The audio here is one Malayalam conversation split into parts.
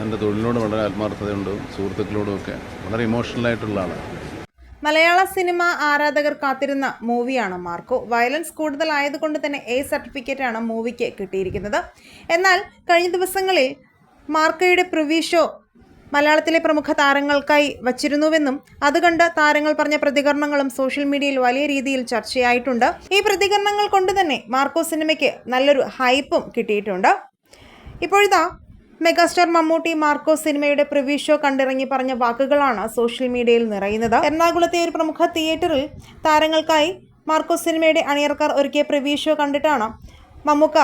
തന്റെ തൊഴിലിനോട് വളരെ ആത്മാർത്ഥതയുണ്ട് സുഹൃത്തുക്കളോടും ഒക്കെ വളരെ ഇമോഷണലായിട്ടുള്ള ആളാണ് മലയാള സിനിമ ആരാധകർ കാത്തിരുന്ന മൂവിയാണ് മാർക്കോ. വയലൻസ് കൂടുതലായതുകൊണ്ട് തന്നെ എ സർട്ടിഫിക്കറ്റ് ആണ് മൂവിക്ക് കിട്ടിയിരിക്കുന്നത്. എന്നാൽ കഴിഞ്ഞ ദിവസങ്ങളിൽ മാർക്കോയുടെ പ്രിവ്യൂ മലയാളത്തിലെ പ്രമുഖ താരങ്ങൾക്കായി വച്ചിരുന്നുവെന്നും അത് കണ്ട് താരങ്ങൾ പറഞ്ഞ പ്രതികരണങ്ങളും സോഷ്യൽ മീഡിയയിൽ വലിയ രീതിയിൽ ചർച്ചയായിട്ടുണ്ട്. ഈ പ്രതികരണങ്ങൾ കൊണ്ട് തന്നെ മാർക്കോ സിനിമയ്ക്ക് നല്ലൊരു ഹൈപ്പും കിട്ടിയിട്ടുണ്ട്. ഇപ്പോഴിതാ മെഗാസ്റ്റാർ മമ്മൂട്ടി മാർക്കോ സിനിമയുടെ പ്രിവ്യൂ ഷോ കണ്ടിറങ്ങി പറഞ്ഞ വാക്കുകളാണ് സോഷ്യൽ മീഡിയയിൽ നിറയുന്നത്. എറണാകുളത്തെ ഒരു പ്രമുഖ തിയേറ്ററിൽ താരങ്ങൾക്കായി മാർക്കോ സിനിമയുടെ അണിയർക്കാർ ഒരുക്കിയ പ്രിവ്യൂ ഷോ കണ്ടിട്ടാണ് മമ്മൂക്ക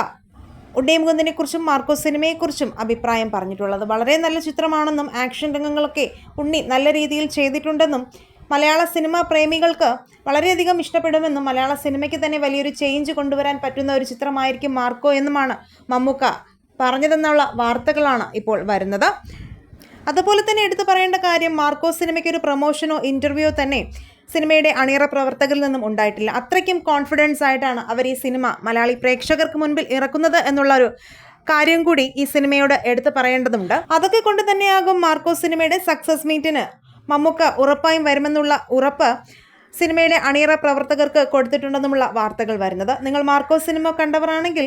ഉണ്ണീമുകുന്ദിനെ കുറിച്ചും മാർക്കോ സിനിമയെക്കുറിച്ചും അഭിപ്രായം പറഞ്ഞിട്ടുള്ളത്. വളരെ നല്ല ചിത്രമാണെന്നും ആക്ഷൻ രംഗങ്ങളൊക്കെ ഉണ്ണി നല്ല രീതിയിൽ ചെയ്തിട്ടുണ്ടെന്നും മലയാള സിനിമാ പ്രേമികൾക്ക് വളരെയധികം ഇഷ്ടപ്പെടുമെന്നും മലയാള സിനിമയ്ക്ക് തന്നെ വലിയൊരു ചേഞ്ച് കൊണ്ടുവരാൻ പറ്റുന്ന ഒരു ചിത്രമായിരിക്കും മാർക്കോ എന്നുമാണ് മമ്മൂക്ക പറഞ്ഞതെന്നുള്ള വാർത്തകളാണ് ഇപ്പോൾ വരുന്നത്. അതുപോലെ തന്നെ എടുത്തു പറയേണ്ട കാര്യം മാർക്കോ സിനിമയ്ക്ക് ഒരു പ്രൊമോഷനോ ഇന്റർവ്യൂയോ തന്നെ സിനിമയുടെ അണിയറ പ്രവർത്തകരിൽ നിന്നും ഉണ്ടായിട്ടില്ല. അത്രയ്ക്കും കോൺഫിഡൻസ് ആയിട്ടാണ് അവർ ഈ സിനിമ മലയാളി പ്രേക്ഷകർക്ക് മുൻപിൽ ഇറക്കുന്നത് എന്നുള്ള ഒരു കാര്യം കൂടി ഈ സിനിമയോട് എടുത്തു പറയേണ്ടതുണ്ട്. അതൊക്കെ കൊണ്ട് തന്നെയാകും മാർക്കോ സിനിമയുടെ സക്സസ് മീറ്റിന് മമ്മൂക്ക ഉറപ്പായും വരുമെന്നുള്ള ഉറപ്പ് സിനിമയിലെ അണിയറ പ്രവർത്തകർക്ക് കൊടുത്തിട്ടുണ്ടെന്നുമുള്ള വാർത്തകൾ വരുന്നത്. നിങ്ങൾ മാർക്കോ സിനിമ കണ്ടവരാണെങ്കിൽ